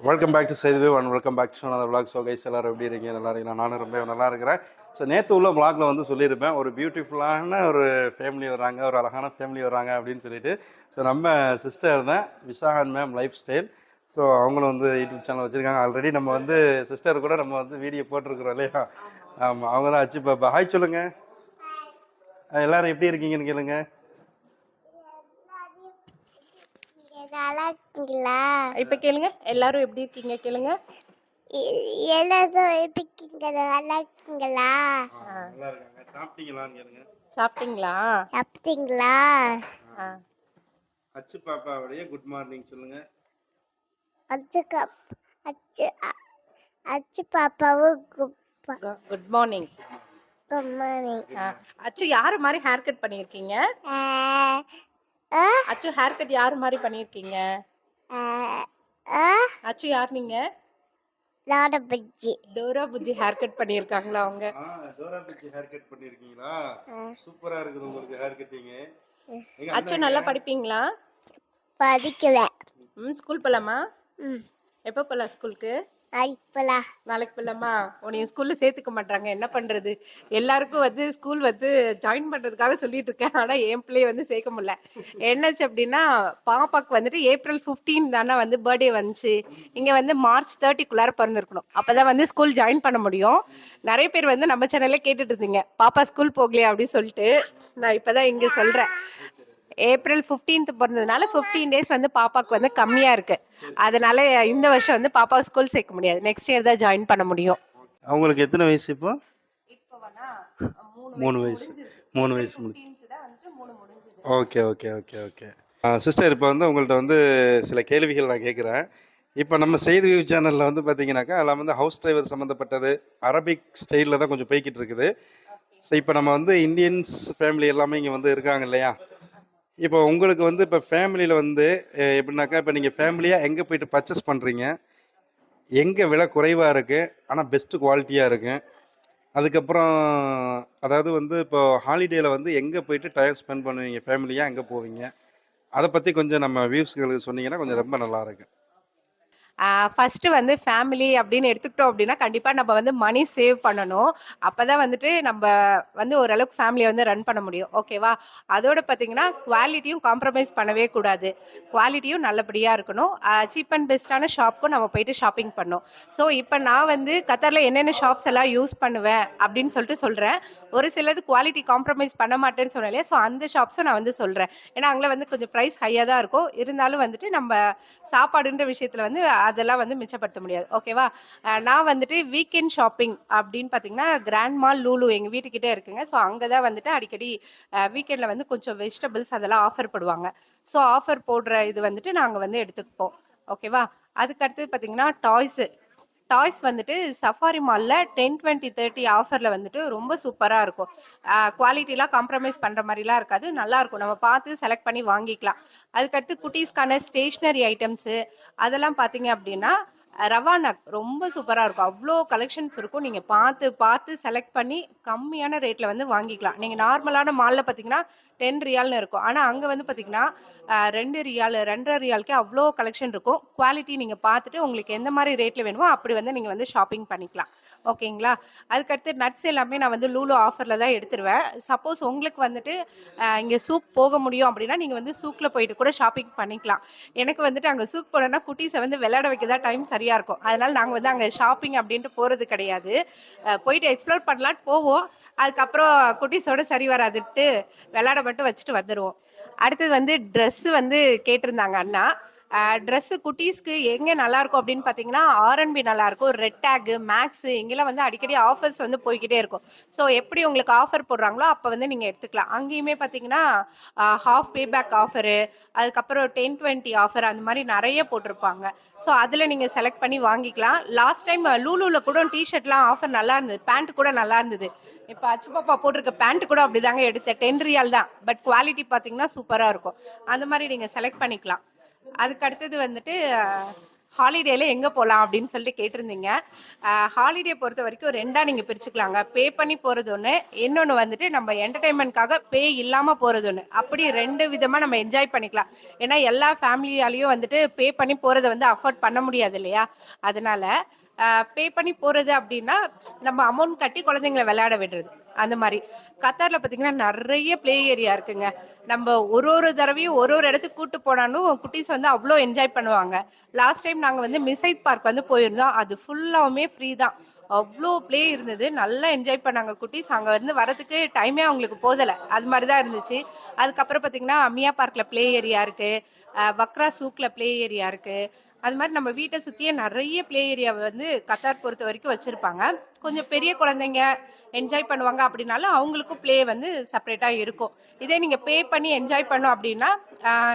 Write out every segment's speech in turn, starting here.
Welcome back to செய்தி one welcome back to அந்த vlog so guys எல்லாரும் எப்படி இருக்கீங்க? நல்லா இருக்கீங்களா? நானும் ரொம்ப நல்லா இருக்கிறேன். ஸோ நேற்று உள்ள vlogல வந்து சொல்லியிருப்பேன். ஒரு பியூட்டிஃபுல்லான ஒரு ஃபேமிலி வராங்க ஒரு அழகான ஃபேமிலி வராங்க அப்படின்னு சொல்லிட்டு. ஸோ நம்ம சிஸ்டர் தான் Visagan ma'am life style so அவங்களும் வந்து யூடியூப் சேனல் வச்சுருக்காங்க. ஆல்ரெடி நம்ம வந்து சிஸ்டர் கூட நம்ம வந்து வீடியோ போட்டிருக்கிறோம் இல்லையா? ஆமாம் அவங்க தான் அச்சு பாப்பா. ஹாய் சொல்லுங்கள் எல்லாரும் எப்படி இருக்கீங்கன்னு கேளுங்க. இருக்கீங்களா இப்ப கேளுங்க. எல்லாரும் எப்படி இருக்கீங்க? கேளுங்க. எல்லாரும் எப்படி இருக்கீங்க? நல்லா இருக்கீங்களா? நல்லா இருக்காங்க. சாப்பிட்டீங்களான்னு கேளுங்க சாப்பிட்டீங்களா? சாப்பிட்டீங்களா. அச்சு பாப்பாவுடைய குட் மார்னிங் சொல்லுங்க. அச்சு கப் அச்சு அச்சு பாப்பாவும் குட் குட் மார்னிங் மார்னிங் அச்சு யாரு மாதிரி ஹேர் கட் பண்ணியிருக்கீங்க அச்சு ஹேர் கட் யாரு மாதிரி பண்ணியிருக்கீங்க? அச்சு யார் நீங்க? லாட பஜ்ஜி. டோரா புஜ்ஜி ஹேர் கட் பண்ணியிருக்காங்களா அவங்க? ஆ டோரா பிச்சி ஹேர் கட் பண்ணிருக்கீங்களா சூப்பரா இருக்குது உங்களுக்கு ஹேர் கட்டிங் அச்சு நல்லா படிப்பீங்களா? படிக்குவேன் ம் ஸ்கூல் போலாமா? ம். எப்போ போகலாம் ஸ்கூலுக்கு நாளைக்கு போகலாமா உன்னைய ஸ்கூலில் சேர்த்துக்க மாட்டாங்க என்ன பண்ணுறது எல்லாருக்கும் வந்து ஸ்கூல் வந்து ஜாயின் பண்ணுறதுக்காக சொல்லிட்டு இருக்கேன். ஆனால் என் பிள்ளைய வந்து சேர்க்க முடியல. என்னாச்சு அப்படின்னா பாப்பாக்கு வந்துட்டு ஏப்ரல் 15 தானே வந்து பர்த்டே வந்துச்சு. இங்கே வந்து மார்ச் தேர்ட்டிக்குள்ளார பிறந்திருக்கணும். அப்போ தான் வந்து ஸ்கூல் ஜாயின் பண்ண முடியும். நிறைய பேர் வந்து நம்ம சேனல்ல கேட்டுட்டு இருந்தீங்க. பாப்பா ஸ்கூல் போகலையா அப்படின்னு சொல்லிட்டு. நான் இப்போ தான் இங்கே சொல்கிறேன் ஏப்ரல் 15th பிறந்ததுனால 15 டேஸ் வந்து பாப்பாக்கு வந்து கம்மியாக இருக்கு. அதனால இந்த வருஷம் வந்து பாப்பா ஸ்கூல் சேர்க்க முடியாது. நெக்ஸ்ட் இயர் தான் ஜாயின் பண்ண முடியும். அவங்களுக்கு எத்தனை வயசு இப்போ? மூணு வயசு மூணு வயசு. Okay okay okay okay. Sister இப்போ வந்து உங்கள்கிட்ட வந்து சில கேள்விகள் நான் கேட்குறேன். இப்போ நம்ம செய்தி வியூ சேனலில் வந்து பார்த்தீங்கன்னாக்கா எல்லாம் வந்து ஹவுஸ் டிரைவர் சம்மந்தப்பட்டது அரபிக் ஸ்டைலில் தான் கொஞ்சம் போய்கிட்டு இருக்குது. ஸோ இப்போ நம்ம வந்து இந்தியன்ஸ் ஃபேமிலி எல்லாமே இங்கே வந்து இருக்காங்க இல்லையா? இப்போ உங்களுக்கு வந்து இப்போ ஃபேமிலியில் வந்து எப்படின்னாக்கா இப்போ நீங்கள் ஃபேமிலியாக எங்கே போயிட்டு பர்ச்சேஸ் பண்ணுறீங்க எங்கே விலை குறைவாக இருக்குது ஆனால் பெஸ்ட்டு குவாலிட்டியாக இருக்குது அதுக்கப்புறம் அதாவது வந்து இப்போ ஹாலிடேயில் வந்து எங்கே போயிட்டு டைம் ஸ்பெண்ட் பண்ணுவீங்க? ஃபேமிலியாக எங்கே போவீங்க? அதை பற்றி கொஞ்சம் நம்ம வியூஸ்களுக்கு சொன்னீங்கன்னா கொஞ்சம் ரொம்ப நல்லா ஃபஸ்ட்டு வந்து ஃபேமிலி அப்படின்னு எடுத்துக்கிட்டோம் அப்படின்னா கண்டிப்பாக நம்ம வந்து மணி சேவ் பண்ணணும். அப்போ தான் வந்துட்டு நம்ம வந்து ஓரளவுக்கு ஃபேமிலியை வந்து ரன் பண்ண முடியும். ஓகேவா அதோட பார்த்தீங்கன்னா குவாலிட்டியும் காம்ப்ரமைஸ் பண்ணவே கூடாது. குவாலிட்டியும் நல்லபடியாக இருக்கணும். சீப் அண்ட் பெஸ்ட்டான ஷாப்புக்கும் நம்ம போயிட்டு ஷாப்பிங் பண்ணோம் ஸோ இப்போ நான் வந்து கத்தரில் என்னென்ன ஷாப்ஸ் எல்லாம் யூஸ் பண்ணுவேன் அப்படின்னு சொல்லிட்டு சொல்கிறேன் ஒரு சிலது குவாலிட்டி காம்ப்ரமைஸ் பண்ண மாட்டேன்னு சொன்னாலே ஸோ அந்த ஷாப்ஸும் நான் வந்து சொல்கிறேன் ஏன்னா அங்கே வந்து கொஞ்சம் ப்ரைஸ் ஹையாக தான் இருக்கும். இருந்தாலும் வந்துட்டு நம்ம சாப்பாடுன்ற விஷயத்தில் வந்து அதெல்லாம் வந்து மிச்சப்படுத்த முடியாது. ஓகேவா நான் வந்துட்டு வீக்கெண்ட் ஷாப்பிங் அப்படின்னு பார்த்தீங்கன்னா கிராண்ட் மால் லூலு எங்கள் வீட்டுக்கிட்டே இருக்குங்க. ஸோ அங்கே தான் வந்துட்டு அடிக்கடி வீக்கெண்டில் வந்து கொஞ்சம் வெஜிடபிள்ஸ் அதெல்லாம் ஆஃபர் போடுவாங்க. ஸோ ஆஃபர் போடுற இது வந்துட்டு நாங்கள் வந்து எடுத்துக்குப்போம். ஓகேவா அதுக்கடுத்து பார்த்தீங்கன்னா டாய்ஸு டாய்ஸ் வந்துட்டு சஃபாரி மாலில் டென் டுவெண்ட்டி தேர்ட்டி ஆஃபரில் வந்துட்டு ரொம்ப சூப்பராக இருக்கும். குவாலிட்டிலாம் காம்ப்ரமைஸ் பண்ணுற மாதிரிலாம் இருக்காது. நல்லாயிருக்கும் நம்ம பார்த்து செலக்ட் பண்ணி வாங்கிக்கலாம். அதுக்கடுத்து குட்டீஸ்க்கான ஸ்டேஷ்னரி ஐட்டம்ஸு அதெல்லாம் பார்த்தீங்க அப்படின்னா ரவானக் ரொம்ப சூப்பராக இருக்கும். அவ்வளோ கலெக்ஷன்ஸ் இருக்கும். நீங்கள் பார்த்து பார்த்து செலக்ட் பண்ணி கம்மியான ரேட்டில் வந்து வாங்கிக்கலாம். நீங்கள் நார்மலான மாலில் பார்த்தீங்கன்னா டென் ரியால்னு இருக்கும். ஆனால் அங்கே வந்து பார்த்தீங்கன்னா ரெண்டு ரியால் ரெண்டரை ரியாலுக்கே அவ்வளோ கலெக்ஷன் இருக்கும். குவாலிட்டி நீங்கள் பார்த்துட்டு உங்களுக்கு எந்த மாதிரி ரேட்டில் வேணுமோ அப்படி வந்து நீங்கள் வந்து ஷாப்பிங் பண்ணிக்கலாம். ஓகேங்களா? அதுக்கடுத்து நட்ஸ் எல்லாமே நான் வந்து லூலோ ஆஃபரில் தான் எடுத்துருவேன். சப்போஸ் உங்களுக்கு வந்துட்டு இங்கே சூக் போக முடியும் அப்படின்னா நீங்கள் வந்து சூக்கில் போயிட்டு கூட ஷாப்பிங் பண்ணிக்கலாம். எனக்கு வந்துட்டு அங்கே சூக் போனோன்னா குட்டீஸை வந்து விளையாட வைக்க தான் டைம் சரியாக இருக்கும். அதனால் நாங்கள் வந்து அங்கே ஷாப்பிங் அப்படின்ட்டு போகிறது கிடையாது. போயிட்டு எக்ஸ்ப்ளோர் பண்ணலான்னு போவோம். அதுக்கப்புறம் குட்டீஸோட சரி வராதுட்டு விளையாட மட்டும் வச்சுட்டு வந்துடுவோம் அடுத்தது வந்து ட்ரெஸ்ஸு வந்து கேட்டிருந்தாங்க அண்ணா. ட்ரெஸ்ஸு குட்டீஸ்க்கு எங்கே நல்லாயிருக்கும் அப்படின்னு பார்த்தீங்கன்னா ஆர்என்பி நல்லாயிருக்கும். ரெட் டேகு மேக்ஸு இங்கெல்லாம் வந்து அடிக்கடி ஆஃபர்ஸ் வந்து போய்கிட்டே இருக்கும். ஸோ எப்படி உங்களுக்கு ஆஃபர் போடுறாங்களோ அப்போ வந்து நீங்கள் எடுத்துக்கலாம். அங்கேயுமே பார்த்தீங்கன்னா ஹாஃப் பேபேக் ஆஃபரு அதுக்கப்புறம் டென் டுவெண்ட்டி ஆஃபர் அந்த மாதிரி நிறைய போட்டிருப்பாங்க. ஸோ அதில் நீங்கள் செலக்ட் பண்ணி வாங்கிக்கலாம். லாஸ்ட் டைம் லூலூவில் கூட டிஷர்ட்லாம் ஆஃபர் நல்லா இருந்தது. பேண்ட் கூட நல்லா இருந்தது. இப்போ அச்சு பாப்பா போட்டிருக்க பேண்ட் கூட அப்படிதாங்க எடுத்தேன். டென் ரியல் தான். பட் குவாலிட்டி பார்த்தீங்கன்னா சூப்பராக இருக்கும். அந்த மாதிரி நீங்கள் செலக்ட் பண்ணிக்கலாம். அதுக்கு அடுத்தது வந்துட்டு ஹாலிடேல எங்கே போகலாம் அப்படின்னு சொல்லிட்டு கேட்டிருந்தீங்க. ஹாலிடே பொறுத்த வரைக்கும் ரெண்டாக நீங்கள் பிரிச்சுக்கலாங்க. பே பண்ணி போகிறது ஒன்று இன்னொன்று வந்துட்டு நம்ம என்டர்டைன்மெண்ட்காக பே இல்லாமல் போகிறது ஒன்று அப்படி ரெண்டு விதமாக நம்ம என்ஜாய் பண்ணிக்கலாம். ஏன்னா எல்லா ஃபேமிலியாலையும் வந்துட்டு பே பண்ணி போகிறத வந்து அஃபோர்ட் பண்ண முடியாது இல்லையா? அதனால பே பண்ணி போகிறது அப்படின்னா நம்ம அமௌண்ட் கட்டி குழந்தைங்கள விளையாட விடுறது. அந்த மாதிரி. கத்தாரில் பார்த்தீங்கன்னா நிறைய ப்ளே ஏரியா இருக்குங்க. நம்ம ஒரு ஒரு தடவையும் ஒரு ஒரு இடத்துக்கு கூட்டு போனாலும் குட்டீஸ் வந்து அவ்வளோ என்ஜாய் பண்ணுவாங்க. லாஸ்ட் டைம் நாங்கள் வந்து மிசைத் பார்க் வந்து போயிருந்தோம். அது ஃபுல்லாவுமே ஃப்ரீ தான். அவ்வளோ ப்ளே இருந்தது. நல்லா என்ஜாய் பண்ணாங்க குட்டீஸ். அங்கே வந்து வரதுக்கு டைமே அவங்களுக்கு போதலை அது மாதிரி தான் இருந்துச்சு. அதுக்கப்புறம் பார்த்தீங்கன்னா அம்மியா பார்க்கில் ப்ளே ஏரியா இருக்குது வக்ரா சூக்கில் ப்ளே ஏரியா இருக்குது அது மாதிரி நம்ம வீட்டை சுற்றியே நிறைய ப்ளே ஏரியாவை வந்து கத்தார் பொறுத்த வரைக்கும் வச்சுருப்பாங்க. கொஞ்சம் பெரிய குழந்தைங்க என்ஜாய் பண்ணுவாங்க அப்படின்னாலும் அவங்களுக்கும் ப்ளே வந்து செப்பரேட்டாக இருக்கும். இதே நீங்கள் பே பண்ணி என்ஜாய் பண்ணோம் அப்படின்னா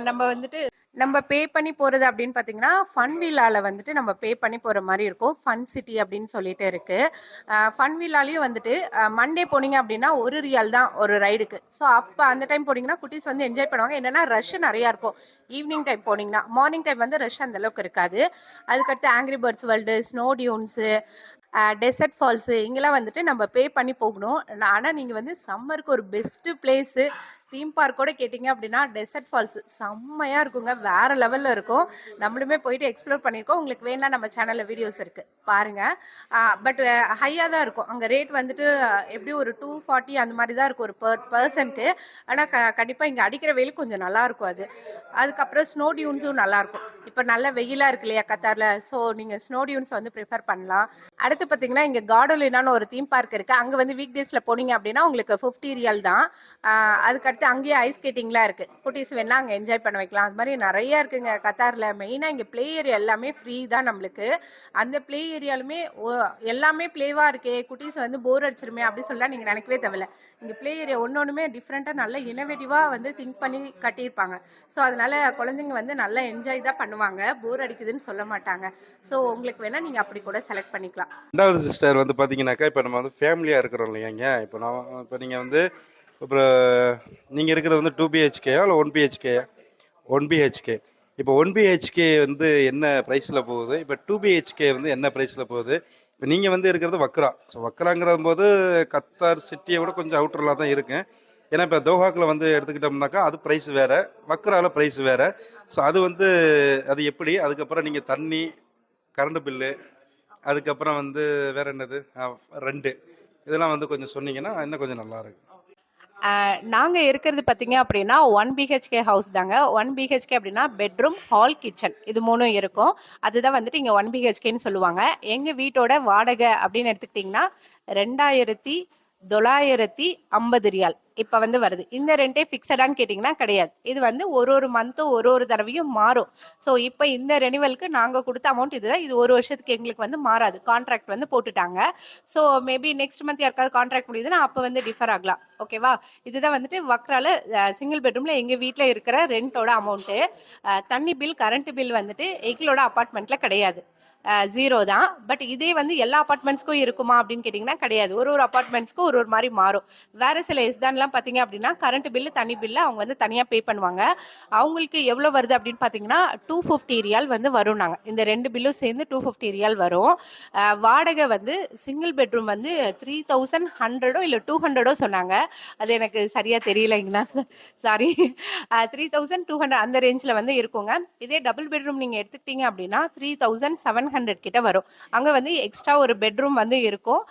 நம்ம வந்துட்டு நம்ம பே பண்ணி போகிறது அப்படின்னு பார்த்தீங்கன்னா ஃபன் வீலாவில் வந்துட்டு நம்ம பே பண்ணி போகிற மாதிரி இருக்கும். ஃபன் சிட்டி அப்படின்னு சொல்லிட்டு இருக்குது ஃபன் வீலாலையும் வந்துட்டு மண்டே போனீங்க அப்படின்னா ஒரு ரியல் தான் ஒரு ரைடுக்கு ஸோ அப்போ அந்த டைம் போனீங்கன்னா குட்டீஸ் வந்து என்ஜாய் பண்ணுவாங்க. என்னென்னா ரஷ் நிறையா இருக்கும். ஈவினிங் டைம் போனீங்கன்னா மார்னிங் டைம் வந்து ரஷ் அந்த அளவுக்கு இருக்காது. அதுக்கடுத்து Angry Birds World Snow Dunes Desert Falls இங்கெல்லாம் வந்துட்டு நம்ம பே பண்ணி போகணும். ஆனால் நீங்கள் வந்து சம்மருக்கு ஒரு பெஸ்ட்டு பிளேஸு தீம் பார்க்கோட கேட்டிங்க அப்படின்னா டெசர்ட் ஃபால்ஸ் செம்மையாக இருக்குங்க. வேறு லெவலில் இருக்கும். நம்மளுமே போயிட்டு எக்ஸ்ப்ளோர் பண்ணியிருக்கோம். உங்களுக்கு வேணா நம்ம சேனலில் வீடியோஸ் இருக்குது பாருங்கள் பட் ஹையாக தான் இருக்கும். அங்கே ரேட் வந்துட்டு எப்படியும் ஒரு டூ ஃபார்ட்டி அந்த மாதிரி தான் இருக்கும். ஒரு பர் பர்சனுக்கு ஆனால் க கண்டிப்பாக இங்கே அடிக்கிற வெயில் கொஞ்சம் நல்லாயிருக்கும் அது. அதுக்கப்புறம் ஸ்னோ டியூன்ஸும் நல்லாயிருக்கும் இப்போ நல்ல வெயிலாக இருக்கு இல்லையா கத்தாரில்? ஸோ நீங்கள் ஸ்னோ டியூன்ஸ் வந்து ப்ரிஃபர் பண்ணலாம். அடுத்து பார்த்தீங்கன்னா இங்கே காடோலினான்னு ஒரு தீம் பார்க் இருக்குது அங்கே வந்து வீக் டேஸில் போனீங்க அப்படின்னா உங்களுக்கு ஃபிஃப்டி ரியல் தான். அதுக்கடுத்து அங்கேயே ஐஸ் ஸ்கேட்டிங்லாம் இருக்குது குட்டீஸ் வேணால் அங்கே என்ஜாய் பண்ண வைக்கலாம். அது மாதிரி நிறையா இருக்குங்க கத்தாரில். மெயினாக இங்கே ப்ளே ஏரியா எல்லாமே ஃப்ரீ தான் நம்மளுக்கு. அந்த ப்ளே ஏரியாலுமே ஓ- எல்லாமே ப்ளேவாக இருக்கே. குட்டீஸ் வந்து போர் அடிச்சிருமே அப்படின்னு சொல்லலாம். நீங்கள் நினைக்கவே தேவையில்ல. இங்கே ப்ளே ஏரியா ஒன்று ஒன்றுமே டிஃப்ரெண்ட்டாக நல்லா இனோவேட்டிவாக வந்து திங்க் பண்ணி கட்டியிருப்பாங்க. ஸோ அதனால் குழந்தைங்க வந்து நல்லா என்ஜாய் தான் பண்ணுவாங்க. போர் அடிக்குதுன்னு சொல்ல மாட்டாங்க. ஸோ உங்களுக்கு வேணால் நீங்கள் அப்படி கூட செலக்ட் பண்ணிக்கலாம். ரெண்டாவது சிஸ்டர் வந்து பார்த்தீங்கன்னாக்கா இப்போ நம்ம வந்து ஃபேமிலியாக இருக்கிறோம் இல்லையாங்க? இப்போ நான் இப்போ நீங்கள் வந்து இப்போ நீங்கள் இருக்கிறது வந்து டூ பிஹெச்கேயா இல்லை ஒன் பிஹெச்கே ஒன் பிஹெச்கே இப்போ ஒன் பிஹெச்கே வந்து என்ன ப்ரைஸில் போகுது? இப்போ டூ பிஹெச்கே வந்து என்ன ப்ரைஸில் போகுது? இப்போ நீங்கள் வந்து இருக்கிறது வக்ரா. ஸோ வக்ராங்கிற போது கத்தார் சிட்டியை விட கொஞ்சம் அவுட்டரில் தான் இருக்கு. ஏன்னா இப்போ தோஹாக்கில் வந்து எடுத்துக்கிட்டோம்னாக்கா அது ப்ரைஸ் வேறு. வக்ராவில் ப்ரைஸ் வேறு. ஸோ அது வந்து அது எப்படி? அதுக்கப்புறம் நீங்கள் தண்ணி கரண்ட் பில்லு அதுக்கப்புறம் வந்து வேற என்னது? ரெண்டு. இதெல்லாம் வந்து கொஞ்சம் சொன்னீங்கன்னா இன்னும் கொஞ்சம் நல்லா இருக்கும் நாங்கள் இருக்கிறது பார்த்தீங்க அப்படின்னா ஒன் பிஹெச்கே ஹவுஸ் தாங்க. ஒன் பிஹெச்கே அப்படின்னா பெட்ரூம் ஹால் கிச்சன் இது மூணும் இருக்கும். அதுதான் வந்துட்டு இங்கே ஒன் பிஹெச்கேன்னு சொல்லுவாங்க. எங்கள் வீட்டோட வாடகை அப்படின்னு எடுத்துக்கிட்டிங்கன்னா ரெண்டாயிரத்தி தொள்ளாயிரத்தி ஐம்பது ரியால். இப்போ வந்து வருது. இந்த ரெண்டே ஃபிக்ஸடான்னு கேட்டிங்கன்னா கிடையாது. இது வந்து ஒரு ஒரு மந்த்தும் ஒரு ஒரு தடவையும் மாறும். ஸோ இப்போ இந்த ரெனிவலுக்கு நாங்கள் கொடுத்த அமௌண்ட் இதுதான் இது ஒரு வருஷத்துக்கு எங்களுக்கு வந்து மாறாது. கான்ட்ராக்ட் வந்து போட்டுட்டாங்க. ஸோ மேபி நெக்ஸ்ட் மந்த் யாருக்காவது கான்ட்ராக்ட் முடியுதுன்னா அப்போ வந்து டிஃபர் ஆகலாம். ஓகேவா இதுதான் வந்துட்டு வக்ரால சிங்கிள் பெட்ரூமில் எங்கள் வீட்டில் இருக்கிற ரெண்டோட அமௌண்ட்டு தண்ணி பில் கரண்ட் பில் வந்துட்டு எங்களோட அப்பார்ட்மெண்ட்டில் கிடையாது. ஜீரோ தான். பட் இதே வந்து எல்லா அப்பார்ட்மெண்ட்ஸ்க்கும் இருக்குமா அப்படின்னு கேட்டிங்கன்னா கிடையாது. ஒரு ஒரு அப்பார்ட்மெண்ட்ஸ்க்கும் ஒரு ஒரு மாதிரி மாறும். வேறு சில எஸ்தான்லாம் பார்த்தீங்க அப்படின்னா கரண்ட் பில்லு தனி பில்லு அவங்க வந்து தனியாக பே பண்ணுவாங்க. அவங்களுக்கு எவ்வளோ வருது அப்படின்னு பார்த்தீங்கன்னா டூ ஃபிஃப்டி ரியால் வந்து வரும் நாங்கள் இந்த ரெண்டு பில்லும் சேர்ந்து டூ ஃபிஃப்டி ரியால் வரும். வாடகை வந்து சிங்கிள் பெட்ரூம் வந்து த்ரீ தௌசண்ட் ஹண்ட்ரடோ இல்லை டூ ஹண்ட்ரடோ சொன்னாங்க. அது எனக்கு சரியாக தெரியலைங்கண்ணா sorry three thousand two hundred அந்த ரேஞ்சில் வந்து இருக்குங்க. இதே டபுள் பெட்ரூம் நீங்கள் எடுத்துக்கிட்டீங்க அப்படின்னா த்ரீ தௌசண்ட் செவன் ஹண்ட்ரட் கிட்ட வரும். அங்கே வந்து எக்ஸ்ட்ரா ஒரு பெட்ரூம் வந்து இருக்கும்.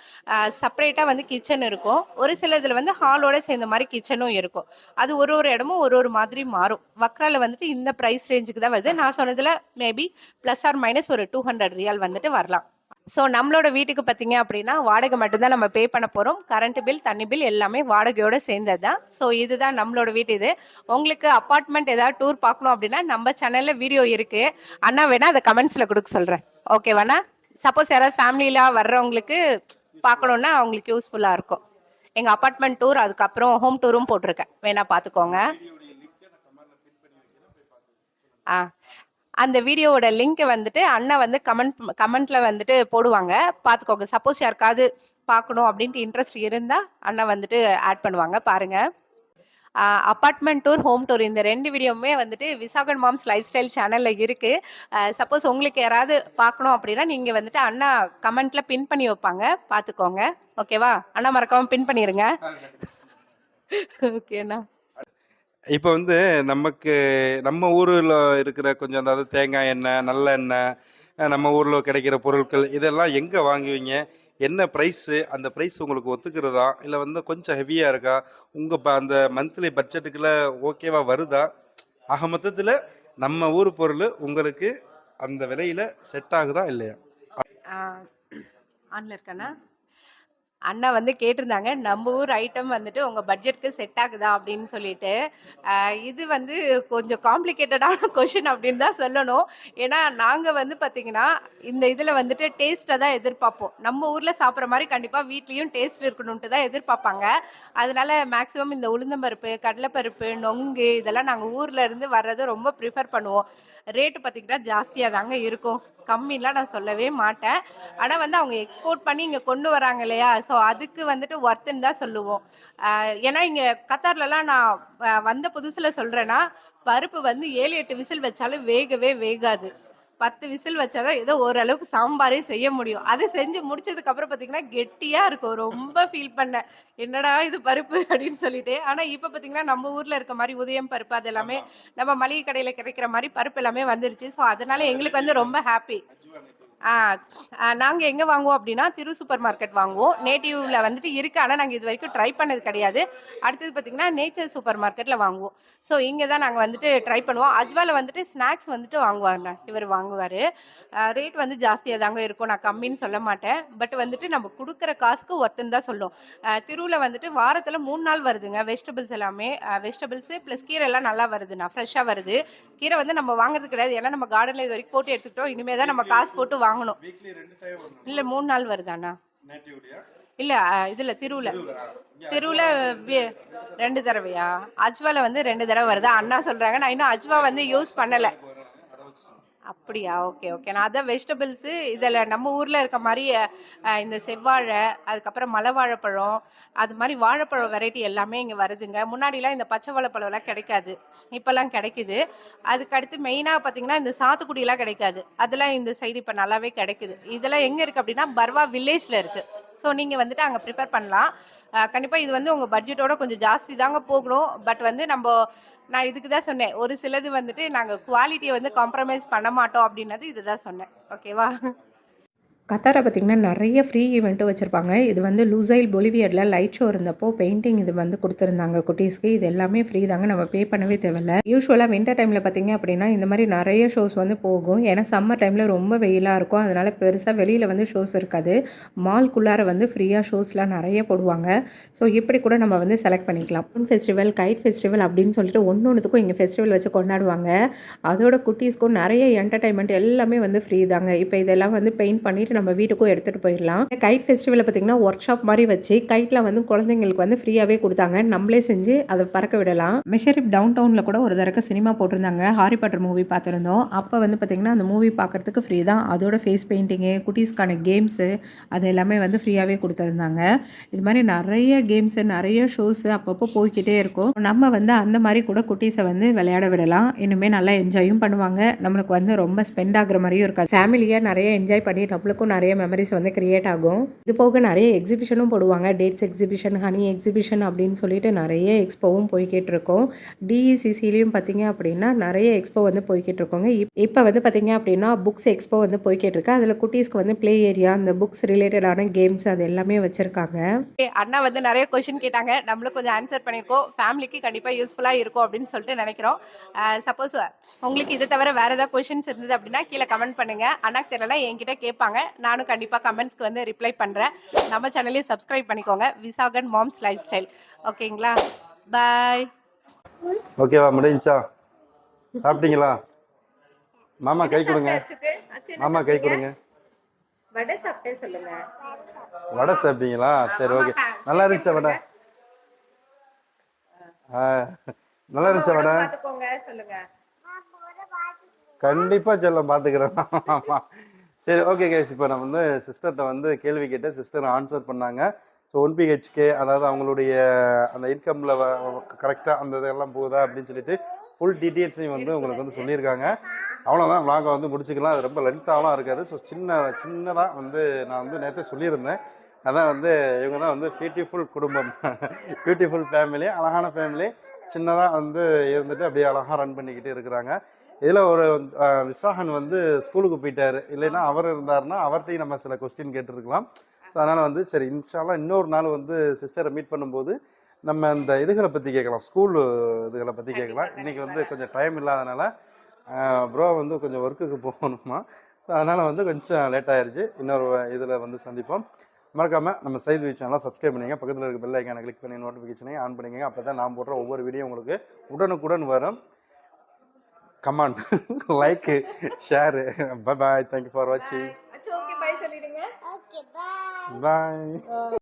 செப்பரேட்டாக வந்து கிச்சன் இருக்கும். ஒரு சில இதில் வந்து ஹாலோட சேர்ந்த மாதிரி கிச்சனும் இருக்கும். அது ஒரு ஒரு இடமும் ஒரு ஒரு மாதிரி மாறும். வக்ரால வந்துட்டு இந்த ப்ரைஸ் ரேஞ்சுக்கு தான் வருது. நான் சொன்னதில் மேபி ப்ளஸ் ஆர் மைனஸ் ஒரு டூ ஹண்ட்ரட் ரியால் வந்துட்டு வரலாம். ஸோ நம்மளோட வீட்டுக்கு பார்த்தீங்க அப்படின்னா வாடகை மட்டும்தான் நம்ம பே பண்ண போகிறோம் கரண்ட் பில் தண்ணி பில் எல்லாமே வாடகையோட சேர்ந்தது தான் ஸோ இதுதான் நம்மளோட வீட்டு இது. உங்களுக்கு அப்பார்ட்மெண்ட் ஏதாவது டூர் பார்க்கணும் அப்படின்னா நம்ம சேனலில் வீடியோ இருக்குது அண்ணா வேணா அதை கமெண்ட்ஸில் கொடுக்க சொல்கிறேன் ஓகேவாண்ணா சப்போஸ் யாராவது ஃபேமிலியில் வர்றவங்களுக்கு பார்க்கணுன்னா அவங்களுக்கு யூஸ்ஃபுல்லாக இருக்கும். எங்கள் அப்பார்ட்மெண்ட் டூர் அதுக்கப்புறம் ஹோம் டூரும் போட்டிருக்கேன். வேணா பார்த்துக்கோங்க. ஆ. அந்த வீடியோவோட லிங்க் வந்துட்டு அண்ணா வந்து கமெண்ட் கமெண்ட்ல வந்துட்டு போடுவாங்க. பார்த்துக்கோங்க சப்போஸ் யாருக்காவது பார்க்கணும் அப்படின்ட்டு இன்ட்ரெஸ்ட் இருந்தால் அண்ணா வந்துட்டு ஆட் பண்ணுவாங்க. பாருங்க. அப்பார்ட்மெண்ட் டூர் ஹோம் டூர் இந்த ரெண்டு வீடியோவுமே வந்துட்டு விசாகன் மாம்ஸ் லைஃப் ஸ்டைல் சேனலில் இருக்குது சப்போஸ் உங்களுக்கு யாராவது பார்க்கணும் அப்படின்னா நீங்கள் வந்துட்டு அண்ணா கமெண்ட்டில் பின் பண்ணி வைப்பாங்க. பார்த்துக்கோங்க ஓகேவா அண்ணா மறக்காமல் பின் பண்ணிடுங்க ஓகேண்ணா இப்போ வந்து நமக்கு நம்ம ஊரில் இருக்கிற கொஞ்சம் அதாவது தேங்காய் எண்ணெய் நல்லெண்ணெய் அஹ் நம்ம ஊரில் கிடைக்கிற பொருட்கள் இதெல்லாம் எங்கே வாங்குவீங்க? என்ன ப்ரைஸு அந்த ப்ரைஸ் உங்களுக்கு ஒத்துக்கிறதா? இல்லை வந்து கொஞ்சம் ஹெவியாக இருக்கா? உங்கள் அந்த மந்த்லி பட்ஜெட்டுக்குள்ள ஓகேவா வருதா? ஆக மொத்தத்தில் நம்ம ஊர் பொருள் உங்களுக்கு அந்த விலையில் செட் ஆகுதா இல்லையா? ஆன்ல இருக்காண்ணா அண்ணா வந்து கேட்டிருந்தாங்க நம்ம ஊர் ஐட்டம் வந்துட்டு உங்கள் பட்ஜெட்க்கு செட் ஆகுதா? அப்படின்னு சொல்லிட்டு. இது வந்து கொஞ்சம் காம்ப்ளிகேட்டடான கொஷின் அப்படின்னு தான் சொல்லணும். ஏன்னா நாங்கள் வந்து பார்த்திங்கன்னா இந்த இதில் வந்துட்டு டேஸ்ட்டை தான் எதிர்பார்ப்போம். நம்ம ஊரில் சாப்பிட்ற மாதிரி கண்டிப்பாக வீட்லேயும் டேஸ்ட் இருக்கணுன்ட்டு தான் எதிர்பார்ப்பாங்க. அதனால மேக்ஸிமம் இந்த உளுந்தம்பருப்பு கடலைப்பருப்பு நொங்கு இதெல்லாம் நாங்கள் ஊரில் இருந்து வர்றது ரொம்ப ப்ரிஃபர் பண்ணுவோம். ரேட்டு பார்த்திங்கன்னா ஜாஸ்தியாக தாங்க இருக்கும். கம்மிலாம் நான் சொல்லவே மாட்டேன். ஆனால் வந்து அவங்க எக்ஸ்போர்ட் பண்ணி இங்கே கொண்டு வராங்க இல்லையா? ஸோ அதுக்கு வந்துட்டு ஒர்த்துன்னு தான் சொல்லுவோம். ஏன்னா இங்கே கத்தார்லலாம் நான் வந்த புதுசில் சொல்கிறேன்னா பருப்பு வந்து ஏழு எட்டு விசில் வச்சாலும் வேகவே வேகாது. பத்து விசில் வச்சாதான் ஏதோ ஓரளவுக்கு சாம்பாரே செய்ய முடியும். அதை செஞ்சு முடிச்சதுக்கு அப்புறம் பார்த்தீங்கன்னா கெட்டியாக இருக்கும். ரொம்ப ஃபீல் பண்ணேன் என்னடா இது பருப்பு அப்படின்னு சொல்லிட்டு. ஆனால் இப்போ பார்த்தீங்கன்னா நம்ம ஊரில் இருக்க மாதிரி உதயம் பருப்பு அது எல்லாமே நம்ம மளிகை கடையில் கிடைக்கிற மாதிரி பருப்பு எல்லாமே வந்துருச்சு. ஸோ அதனால எங்களுக்கு வந்து ரொம்ப ஹாப்பி நாங்கள் எங்கே வாங்குவோம் அப்படின்னா திரு சூப்பர் மார்க்கெட் வாங்குவோம். நேட்டிவ்ல வந்துட்டு இருக்கு. ஆனால் நாங்கள் இது வரைக்கும் ட்ரை பண்ணது கிடையாது. அடுத்தது பார்த்தீங்கன்னா நேச்சர் சூப்பர் மார்க்கெட்டில் வாங்குவோம். ஸோ இங்கே தான் நாங்கள் வந்துட்டு ட்ரை பண்ணுவோம். அஜ்வால வந்துட்டு ஸ்நாக்ஸ் வந்துட்டு வாங்குவாங்க இவர் வாங்குவார். ரேட் வந்து ஜாஸ்தியாக தாங்க இருக்கும். நான் கம்மின்னு சொல்ல மாட்டேன். பட் வந்துட்டு நம்ம கொடுக்குற காசுக்கு ஒத்துன்னு தான் சொல்லும் திருவில் வந்துட்டு வாரத்தில் மூணு நாள் வருதுங்க. வெஜிடபிள்ஸ் எல்லாமே. வெஜிடபிள்ஸு ப்ளஸ் கீரை எல்லாம் நல்லா வருதுண்ணா ஃப்ரெஷ்ஷாக வருது. கீரை வந்து நம்ம வாங்குறது கிடையாது. ஏன்னா நம்ம கார்டனில் இது வரைக்கும் போட்டு எடுத்துக்கிட்டோம். இனிமேல் தான் நம்ம காசு போட்டு வாங்கணும். இல்லை மூணு நாள் வருதாண்ணா? இல்லை இதில் திருவில். திருவில் ரெண்டு தடவையா? அஜ்வால வந்து ரெண்டு தடவை வருது? அண்ணா சொல்கிறாங்க நான் இன்னும் அஜ்வா வந்து யூஸ் பண்ணலை. அப்படியா? Okay okay. நான் அதான் வெஜிடபிள்ஸு இதில் நம்ம ஊரில் இருக்க மாதிரி இந்த செவ்வாழை அதுக்கப்புறம் மலை வாழைப்பழம் அது மாதிரி வாழைப்பழம் வெரைட்டி எல்லாமே இங்கே வருதுங்க. முன்னாடிலாம் இந்த பச்சை வாழைப்பழம்லாம் கிடைக்காது. இப்போல்லாம் கிடைக்குது. அதுக்கு அடுத்து மெயினாக பார்த்தீங்கன்னா இந்த சாத்துக்குடியெலாம் கிடைக்காது. அதெல்லாம் இந்த சைடு இப்போ நல்லாவே கிடைக்குது. இதெல்லாம் எங்கே இருக்குது அப்படின்னா பர்வா வில்லேஜில் இருக்குது ஸோ நீங்கள் வந்துட்டு அங்கே ப்ரிப்பேர் பண்ணலாம். கண்டிப்பாக இது வந்து உங்கள் பட்ஜெட்டோட கொஞ்சம் ஜாஸ்தி தாங்க போகணும். பட் வந்து நம்ம நான் இதுக்கு தான் சொன்னேன். ஒரு சிலது வந்துட்டு நாங்கள் குவாலிட்டியை வந்து காம்ப்ரமைஸ் பண்ண மாட்டோம் அப்படின்னது இதுதான் சொன்னேன். ஓகேவா கத்தாரை பார்த்திங்கன்னா நிறைய ஃப்ரீ ஈவெண்ட்டும் வச்சுருப்பாங்க. இது வந்து லூசைல் பொலிவியரில் லைட் ஷோ இருந்தப்போ பெயிண்டிங் இது வந்து கொடுத்துருந்தாங்க குட்டீஸ்க்கு. இது எல்லாமே ஃப்ரீ தாங்க. நம்ம பே பண்ணவே தேவையில்ல. யூஸ்வலாக வின்டர் டைமில் பார்த்திங்க அப்படின்னா இந்த மாதிரி நிறைய ஷோஸ் வந்து போகும். ஏன்னா சம்மர் டைமில் ரொம்ப வெயிலாக இருக்கும். அதனால் பெருசாக வெளியில் வந்து ஷோஸ் இருக்காது. மால்குள்ளார வந்து ஃப்ரீயாக ஷோஸ்லாம் நிறைய போடுவாங்க. ஸோ இப்படி கூட நம்ம வந்து செலக்ட் பண்ணிக்கலாம். ஃபுன் ஃபெஸ்டிவல் கைட் ஃபெஸ்டிவல் அப்படின்னு சொல்லிட்டு ஒன்று ஒன்றுத்துக்கும் இங்கே ஃபெஸ்டிவல் வச்சு கொண்டாடுவாங்க. அதோட குட்டீஸ்க்கும் நிறைய என்டர்டைன்மெண்ட் எல்லாமே வந்து ஃப்ரீ தாங்க. இப்போ இதெல்லாம் வந்து பெயிண்ட் பண்ணிட்டு நம்ம வீட்டுக்கும் எடுத்துகிட்டு போயிடலாம். கைட் ஃபெஸ்டிவலில் பார்த்தீங்கன்னா ஒர்க் ஷாப் மாதிரி வச்சு கைட்டில் வந்து குழந்தைங்களுக்கு வந்து ஃப்ரீயாகவே கொடுத்தாங்க. நம்மளே செஞ்சு அதை பறக்க விடலாம். மெஷரிப் டவுன் டவுனில் கூட ஒரு தடவை சினிமா போட்டிருந்தாங்க. ஹாரி பாட்டர் மூவி பார்த்துருந்தோம் அப்போ வந்து பார்த்திங்கன்னா அந்த மூவி பார்க்குறதுக்கு ஃப்ரீ தான். அதோட ஃபேஸ் பெயிண்டிங்கு குட்டீஸ்க்கான கேம்ஸு அது எல்லாமே வந்து ஃப்ரீயாகவே கொடுத்துருந்தாங்க. இது மாதிரி நிறைய கேம்ஸு நிறைய ஷோஸு அப்பப்போ போய்க்கிட்டே இருக்கும். நம்ம வந்து அந்த மாதிரி கூட குட்டீஸை வந்து விளையாட விடலாம். இனிமேல் நல்லா என்ஜாயும் பண்ணுவாங்க. நம்மளுக்கு வந்து ரொம்ப ஸ்பெண்ட் ஆகுற மாதிரியும் இருக்காது. ஃபேமிலியாக நிறைய என்ஜாய் பண்ணி நம்மளுக்கும் நிறைய மெமரிஸ் வந்து கிரியேட் ஆகும். இது போக நிறைய எக்ஸிபிஷனும் போடுவாங்க. டேட்ஸ் எக்ஸிபிஷன் ஹனி எக்ஸிபிஷன் அப்படின்னு சொல்லிட்டு நிறைய எக்ஸ்போவும் போய்கிட்டு இருக்கோம். டிஇசிசிலையும் பார்த்தீங்க அப்படின்னா நிறைய எக்ஸ்போ வந்து போய்கிட்டு இருக்கோங்க. இப்போ வந்து பார்த்தீங்க அப்படின்னா புக்ஸ் எக்ஸ்போ வந்து போய்கிட்டு இருக்கு. அதில் குட்டீஸ்க்கு வந்து ப்ளே ஏரியா அந்த புக்ஸ் ரிலேட்டடான கேம்ஸ் அது எல்லாமே வச்சுருக்காங்க. அண்ணா வந்து நிறைய கொஷின் கேட்டாங்க. நம்மளும் கொஞ்சம் ஆன்சர் பண்ணியிருக்கோம் ஃபேமிலிக்கு கண்டிப்பாக யூஸ்ஃபுல்லாக இருக்கும் அப்படின்னு சொல்லிட்டு நினைக்கிறோம். சப்போஸ் உங்களுக்கு இதை தவிர வேறு ஏதாவது கொஷின்ஸ் இருந்தது அப்படின்னா கீழே கமெண்ட் பண்ணுங்கள் அண்ணாக்கு தெரியல என்கிட்ட கேட்பாங்க. நானும் கண்டிப்பாக கமெண்ட்ஸ்க்கு வந்து ரிப்ளை பண்ணுறேன் நம்ம சேனலையும் சப்ஸ்கிரைப் பண்ணிக்கோங்க. விசாகன் மாம்ஸ் லைஃப் ஸ்டைல் ஓகேங்களா பாய் ஓகேவா முடிஞ்சா சாப்பிட்டீங்களா? மாமா கை கொடுங்க. மாமா கை கொடுங்க. வடை சாப்பிட்டேன் சொல்லுங்க. வடை சாப்பிட்டீங்களா? சரி ஓகே நல்லா இருந்துச்சா வடை? ஆ, நல்லா இருந்துச்சா வடை? சொல்லுங்க. கண்டிப்பா செல்லம் பாத்துக்கிறேன். ஆமா சரி ஓகே கேஸ் இப்போ நான் வந்து சிஸ்டர்கிட்ட வந்து கேள்வி கேட்டு சிஸ்டர் ஆன்சர் பண்ணாங்க. ஸோ ஒன் பிஹெச்கே அதாவது அவங்களுடைய அந்த இன்கமில் கரெக்டாக அந்த இதெல்லாம் போகுதா அப்படின்னு சொல்லிட்டு ஃபுல் டீட்டெயில்ஸையும் வந்து உங்களுக்கு வந்து சொல்லியிருக்காங்க. அவ்வளோதான் vlog-அ வந்து முடிச்சுக்கலாம். அது ரொம்ப லென்த்தாகலாம் இருக்காது. ஸோ சின்ன சின்னதாக வந்து நான் வந்து நேற்றே சொல்லியிருந்தேன். அதான் வந்து இவங்க தான் வந்து பியூட்டிஃபுல் குடும்பம். பியூட்டிஃபுல் ஃபேமிலி அழகான ஃபேமிலி சின்னதாக வந்து இருந்துட்டு அப்படியே அழகாக ரன் பண்ணிக்கிட்டு இருக்கிறாங்க. இதில் ஒரு விசாகன் வந்து ஸ்கூலுக்கு போயிட்டாரு. இல்லைன்னா அவர் இருந்தாருன்னா அவர்கிட்டையும் நம்ம சில கொஸ்டின் கேட்டிருக்கலாம். ஸோ அதனால் வந்து சரி இன்ஷால்லாம் இன்னொரு நாள் வந்து சிஸ்டரை மீட் பண்ணும்போது நம்ம இந்த இதுகளை பற்றி கேட்கலாம். ஸ்கூல் இதுகளை பற்றி கேட்கலாம். இன்றைக்கி வந்து கொஞ்சம் டைம் இல்லாதனால ப்ரோ வந்து கொஞ்சம் ஒர்க்குக்கு போகணுமா? ஸோ அதனால் வந்து கொஞ்சம் லேட் ஆயிருச்சு. இன்னொரு இதில் வந்து சந்திப்போம். மறக்காமல் நம்ம செய்தி சேனலாம் சப்ஸ்கிரைப் பண்ணிங்க பக்கத்தில் இருக்க பெல் ஐக்கானை கிளிக் பண்ணி நோட்டிஃபிகேஷனையும் ஆன் பண்ணிக்கங்க. அப்போ தான் நான் போடுற ஒவ்வொரு வீடியோ உங்களுக்கு உடனுக்குடன் வரும். Comment like share bye bye thank you for வாட்சிங் ஓகே பை சொல்லிடுங்க. Okay bye bye